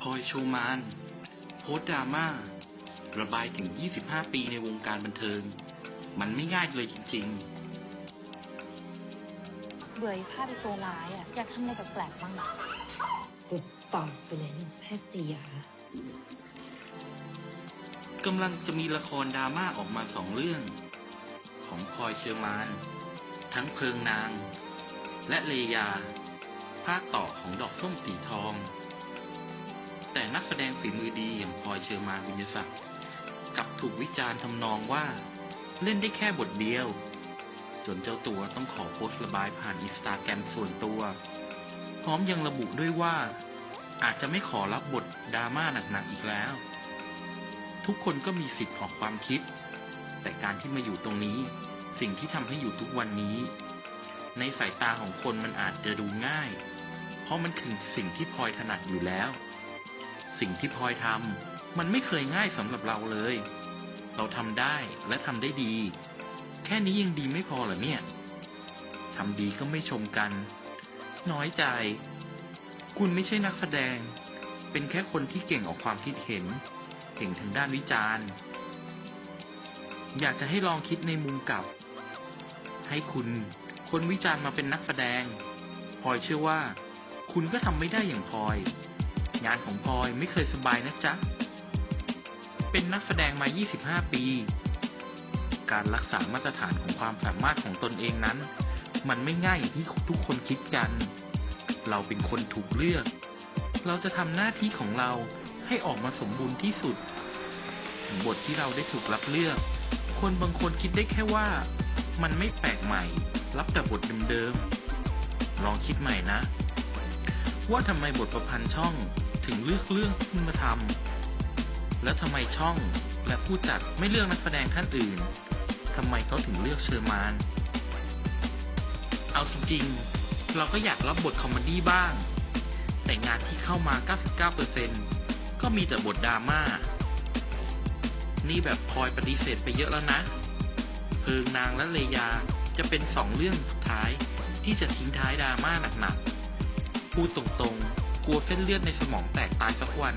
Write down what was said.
พลอยโชว์มานโพสต์ดราม่าระบายถึง 25 ปีในวงการบันเทิง มันไม่ง่ายเลยจริง เบื่อไอ้ภาพเป็นตัวร้ายอะ อยากทำอะไรแปลกๆบ้างอะปุบปากไปเลยนะแพทย์สยา ๆกำลังจะมีละครดราม่าออกมาสองเรื่อง ของพลอยเชอร์มาน ทั้งเพลิงนาง และเลยา ภาคต่อของดอกส้มสีทอง แต่นักแสดงฝีมือดีอย่างพลอยเชอร์มานบุญยศักดิ์กลับถูกวิจารณ์ทำนองว่า เล่นได้แค่บทเดียว จนเจ้าตัวต้องขอโพสต์ระบายผ่านอินสตาแกรมส่วนตัว พร้อมยังระบุด้วยว่า อาจจะไม่ขอรับบทดราม่าหนักๆอีกแล้ว ทุกคนก็มีสิทธิ์ออกความคิด แต่การที่มาอยู่ตรงนี้ สิ่งที่ทำให้อยู่ทุกวันนี้ ในสายตาของคนมันอาจจะดูง่าย เพราะมันคือสิ่งที่พลอยถนัดอยู่แล้ว สิ่งที่พลอยทำมันไม่เคยง่ายสำหรับเราเลย เราทำได้และทำได้ดี แค่นี้ยังดีไม่พอเหรอเนี่ยทำดีก็ไม่ชมกัน น้อยใจ คุณไม่ใช่นักแสดง เป็นแค่คนที่เก่งออกความคิดเห็น เก่งทางด้านวิจารณ์ อยากจะให้ลองคิดในมุมกลับ ให้คุณคนวิจารณ์มาเป็นนักแสดงพลอยเชื่อว่า คุณก็ทำไม่ได้อย่างพลอย งานของพลอยไม่เคยสบายนะจ๊ะ เป็นนักแสดงมา 25 ปี การรักษามาตรฐานของความสามารถของตนเองนั้น มันไม่ง่ายอย่างที่ทุกคนคิดกัน เราเป็นคนถูกเลือก เราจะทำหน้าที่ของเราให้ออกมาสมบูรณ์ที่สุด บทที่เราได้ถูกรับเลือก คนบางคนคิดได้แค่ว่า มันไม่แปลกใหม่ รับแต่บทเดิมๆ ลองคิดใหม่นะว่าทำไมบทประพันธ์ช่อง ถึงเลือกเรื่องขึ้นมาทำแล้วทำไมช่องและผู้จัดไม่เลือกนักแสดงท่านอื่นทำไมเขาถึงเลือกเชอร์มาน เอาจริงๆ เราก็อยากรับบทคอมเมดี้บ้าง แต่งานที่เข้ามา 99%ก็มีแต่บทดราม่า นี่แบบพลอยปฏิเสธไปเยอะแล้วนะ เพิงนางและเลยาจะเป็นสองเรื่องสุดท้ายที่จะทิ้งท้ายดราม่าหนักๆ พูดตรงๆ กลัวเส้นเลือดในสมองแตกตายสักวัน